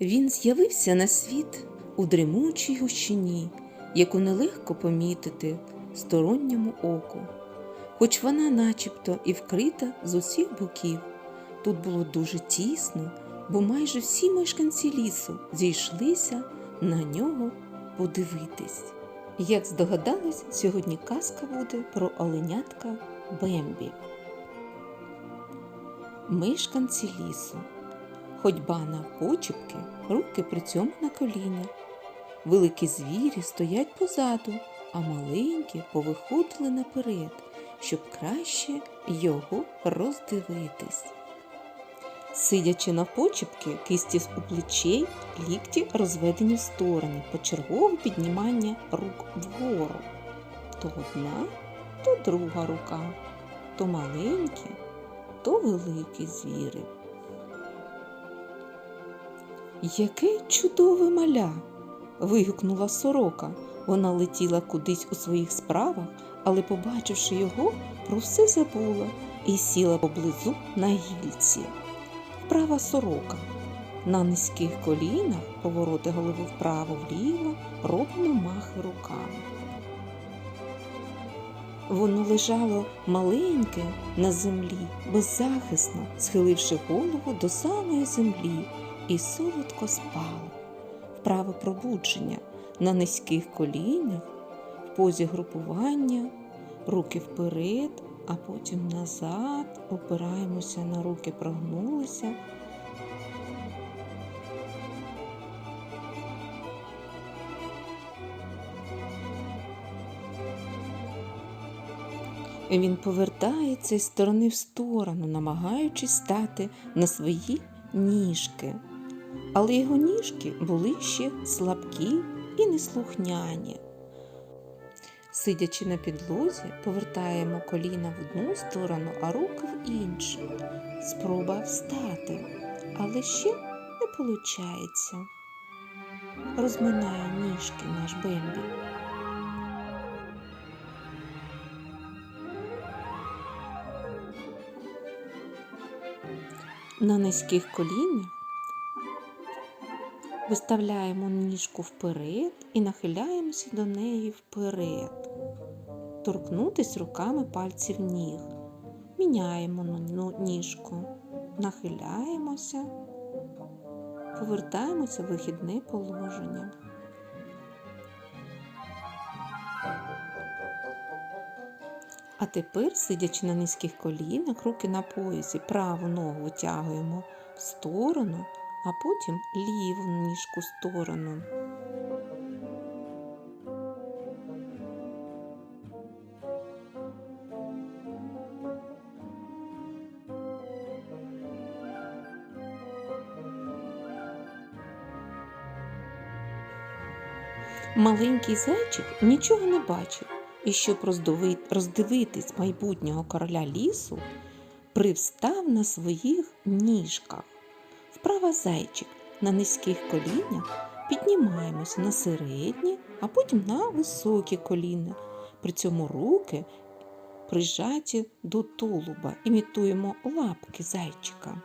Він з'явився на світ у дрімучій гущині, яку нелегко помітити сторонньому оку. Хоч вона начебто і вкрита з усіх боків. Тут було дуже тісно, бо майже всі мешканці лісу зійшлися на нього подивитись. Як здогадались, сьогодні казка буде про оленятка Бембі. Мешканці лісу. Ходьба на почепки, руки при цьому на колінах. Великі звірі стоять позаду, а маленькі повиходили наперед, щоб краще його роздивитись. Сидячи на почепки, кисті у плечей, лікті розведені в сторони, почергове піднімання рук вгору. То одна, то друга рука, то маленькі, то великі звіри. Яке чудове маля. вигукнула сорока. Вона летіла кудись у своїх справах, але, побачивши його, про все забула і сіла поблизу на гільці. Вправа сорока. На низьких колінах повороти голови вправо-вліво робимо махи руками. Воно лежало маленьке на землі, беззахисно, схиливши голову до самої землі і солодко спало. Вправе пробудження на низьких колінах, в позі групування, руки вперед, а потім назад, опираємося на руки, прогнулися. Він повертається із сторони в сторону, намагаючись стати на свої ніжки. Але його ніжки були ще слабкі і неслухняні. Сидячи на підлозі, повертаємо коліна в одну сторону, а руки в іншу. Спроба встати, але ще не виходить. Розминає ніжки наш Бембі. На низьких колінах виставляємо ніжку вперед і нахиляємося до неї вперед. Торкнутись руками пальців ніг. Міняємо ніжку, нахиляємося, повертаємося в вихідне положення. А тепер, сидячи на низьких колінах, руки на поясі, праву ногу витягуємо в сторону, а потім ліву ніжку в сторону. Маленький зайчик нічого не бачив, і щоб роздивитись майбутнього короля лісу, привстав на своїх ніжках. Вправа зайчик на низьких колінах піднімаємося на середні, а потім на високі коліна. При цьому руки прижаті до тулуба, імітуємо лапки зайчика.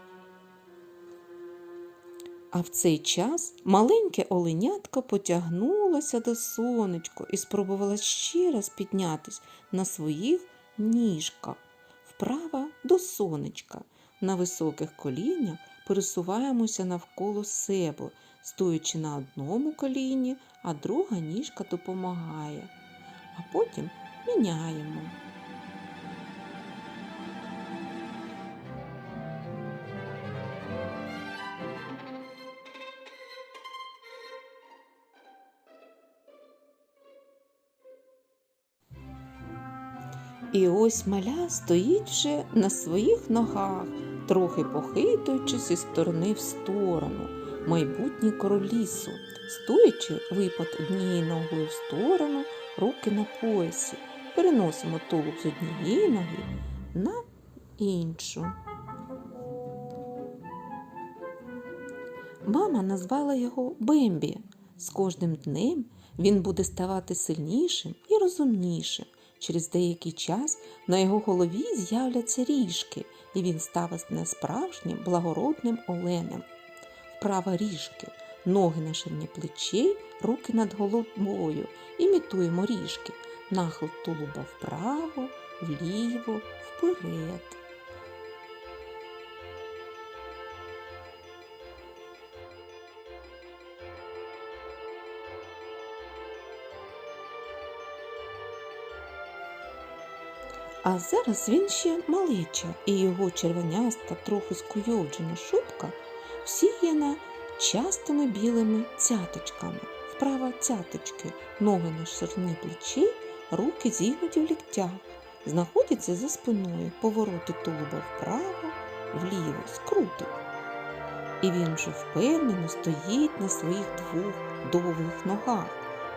А в цей час маленьке оленятко потягнулося до сонечка і спробувала ще раз піднятись на своїх ніжках. Вправа до сонечка. На високих колінях пересуваємося навколо себе, стоячи на одному коліні, а друга ніжка допомагає. А потім міняємо. І ось маля стоїть вже на своїх ногах, трохи похитуючись із сторони в сторону, майбутній король лісу, стоячи випад однією ногою в сторону, руки на поясі. Переносимо тулуб з однієї ноги на іншу. Мама назвала його Бембі. З кожним днем він буде ставати сильнішим і розумнішим. Через деякий час на його голові з'являться ріжки, і він стане справжнім благородним оленем. Вправа ріжки, ноги на ширині плечей, руки над головою. Імітуємо ріжки. Нахил тулуба вправо, вліво, вперед. А зараз він ще малеча, і його червоняста, трохи скуйовджена шубка всіяна частими білими цяточками. Вправа цяточки, ноги на ширині плечі, руки зігнуті в ліктях, знаходяться за спиною, повороти тулуба вправо, вліво, скруток. І він вже впевнено стоїть на своїх двох довгих ногах.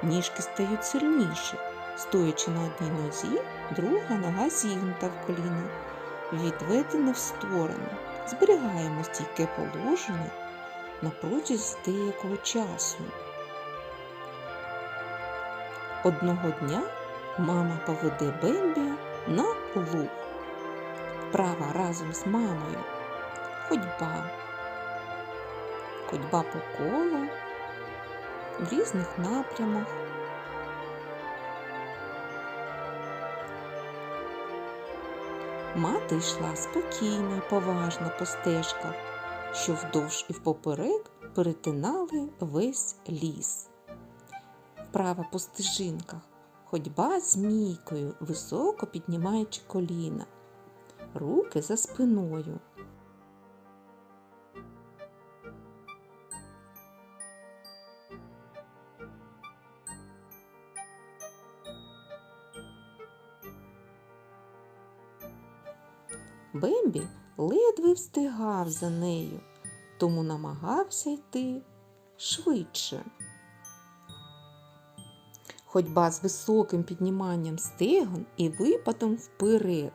Ніжки стають сильніші. Стоячи на одній нозі, друга нога зігнута в коліна, відведена в сторону. Зберігаємо стійке положення на протязі деякого часу. Одного дня мама поведе Бембі на луг. Вправа разом з мамою. Ходьба. Ходьба по колу в різних напрямах. Мати йшла спокійно і поважно по стежках, що вдовж і впоперек перетинали весь ліс. Вправа по стежинках, ходьба змійкою, високо піднімаючи коліна, руки за спиною. Бембі ледве встигав за нею, тому намагався йти швидше. Ходьба з високим підніманням стегон і випадом вперед.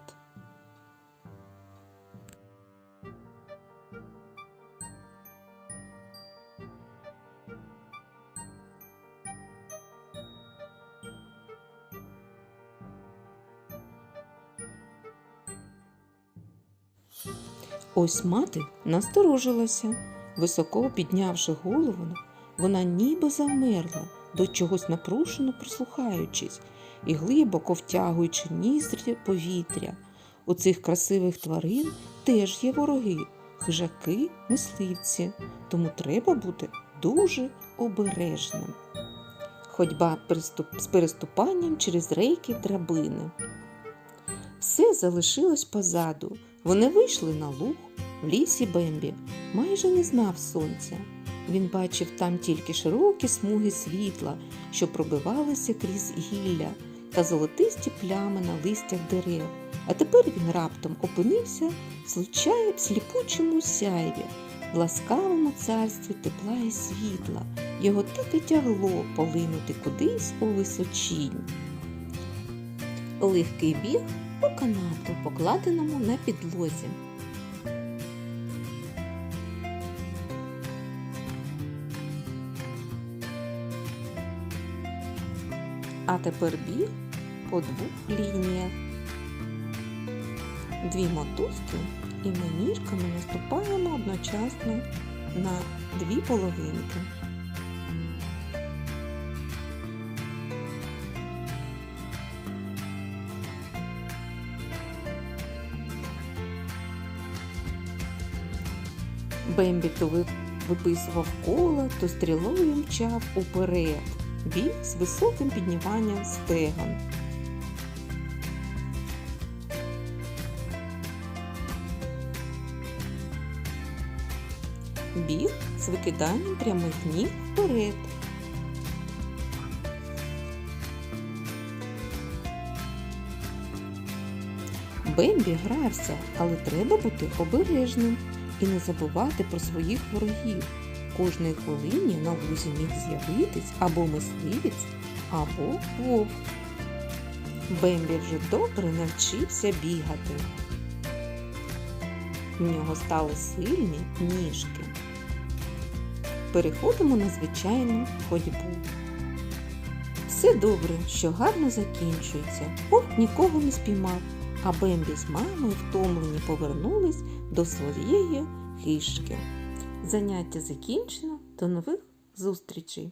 Ось мати насторожилася, високо піднявши голову, вона ніби замерла, до чогось напрушено прислухаючись і глибоко втягуючи ніздрі повітря. У цих красивих тварин теж є вороги, хижаки, мисливці, тому треба бути дуже обережним. Ходьба з переступанням через рейки драбини. Все залишилось позаду. Вони вийшли на луг. В лісі Бембі майже не знав сонця. Він бачив там тільки широкі смуги світла, що пробивалися крізь гілля та золотисті плями на листях дерев. А тепер він раптом опинився в сліпучому сяйві, в ласкавому царстві тепла і світла. Його так і тягло полинути кудись у височінь. Легкий біг по канату, покладеному на підлозі. А тепер біг по двох лініях. Дві мотузки і ми ніжками наступаємо одночасно на дві половинки. Бембі то виписував коло, то стрілою мчав уперед, біг з високим підніманням стегон. Біг з викиданням прямих ніг вперед. Бембі грався, але треба бути обережним і не забувати про своїх ворогів. Кожної хвилині на лузі міг з'явитись або мисливець, або вовк. Бембі вже добре навчився бігати. В нього стали сильні ніжки. Переходимо на звичайну ходьбу. Все добре, що гарно закінчується. Вовк нікого не спіймав, а Бембі з мамою втомлені повернулись до своєї хижки. Заняття закінчено. До нових зустрічей!